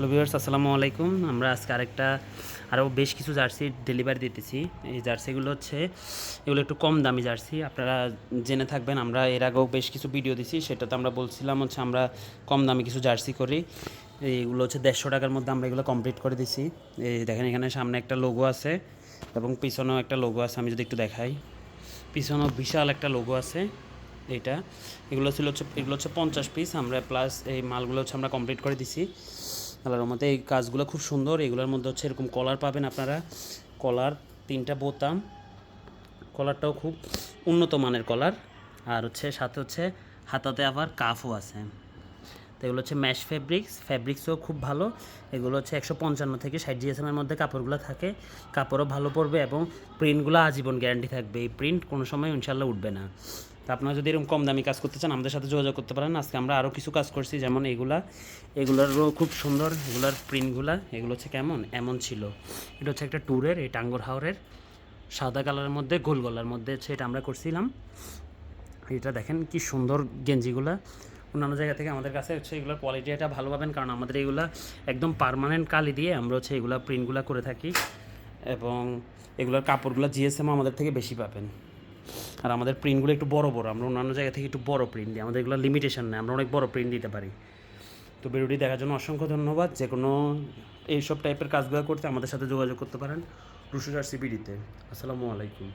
Hello viewers, আসসালামু আলাইকুম। আমরা আজকে আরেকটা আরও বেশ কিছু জার্সি ডেলিভারি দিতেছি। এই জার্সিগুলো হচ্ছে, এগুলো একটু কম দামি জার্সি। আপনারা জেনে থাকবেন, আমরা এর আগেও বেশ কিছু ভিডিও দিছি। সেটাতে আমরা বলছিলাম হচ্ছে আমরা কম দামি কিছু জার্সি করি। এইগুলো হচ্ছে দেড়শো টাকার মধ্যে আমরা এগুলো কমপ্লিট করে দিছি। এই দেখেন, এখানে সামনে একটা লোগো আছে এবং পিছনেও একটা লোগো আছে, আমি যদি একটু দেখাই। পিছনেও বিশাল একটা লোগো আছে এটা এগুলো ছিল হচ্ছে, এগুলো হচ্ছে পঞ্চাশ পিস। আমরা প্লাস এই মালগুলো হচ্ছে আমরা কমপ্লিট করে দিছি। আল্লাহর মধ্যে এই কাজগুলো খুব সুন্দর। এগুলোর মধ্যে হচ্ছে এরকম কলার পাবেন আপনারা। কলার, তিনটা বোতাম। কলারটাও খুব উন্নত মানের কলার। আর হচ্ছে সাথে হচ্ছে হাতাতে আবার কাফও আছে। তো এগুলো হচ্ছে ম্যাশ ফেব্রিক্স ফেব্রিক্সও খুব ভালো। এগুলো হচ্ছে একশো পঞ্চান্ন থেকে ষাট জিএসএমের মধ্যে কাপড়গুলো থাকে। কাপড়ও ভালো পড়বে এবং প্রিন্টগুলো আজীবন গ্যারান্টি থাকবে। এই প্রিন্ট কোনো সময় ইনশাল্লাহ উঠবে না। তো আপনারা যদি এরকম কম দামি কাজ করতে চান, আমাদের সাথে যোগাযোগ করতে পারেন। আজকে আমরা আরও কিছু কাজ করছি, যেমন এগুলা। এগুলোরও খুব সুন্দর, এগুলার প্রিন্টগুলা এগুলো হচ্ছে কেমন? এমন ছিল। এটা হচ্ছে একটা ট্যুরের এই টাঙ্গর হাওরের সাদা কালারের মধ্যে, গোল গলার মধ্যে হচ্ছে এটা আমরা করছিলাম। এটা দেখেন কি সুন্দর গেঞ্জিগুলা। অন্যান্য জায়গা থেকে আমাদের কাছে হচ্ছে এগুলোর কোয়ালিটি এটা ভালো পাবেন, কারণ আমাদের এগুলা একদম পার্মানেন্ট কালি দিয়ে আমরা হচ্ছে এগুলা প্রিন্টগুলো করে থাকি। এবং এগুলোর কাপড়গুলো জিএসএম আমাদের থেকে বেশি পাবেন। আর আমাদের প্রিন্টগুলো একটু বড় বড়, আমরা অন্যান্য জায়গা থেকে একটু বড় প্রিন্ট দিই, আমাদের এগুলো লিমিটেশন নেই, আমরা অনেক বড় প্রিন্ট দিতে পারি। তো ভিডিওটি দেখার জন্য অসংখ্য ধন্যবাদ, যে কোনো এইসব টাইপের কাজগুলো করতে আমাদের সাথে যোগাযোগ করতে পারেন রুশুরার সিপিডিতে আসসালামু আলাইকুম।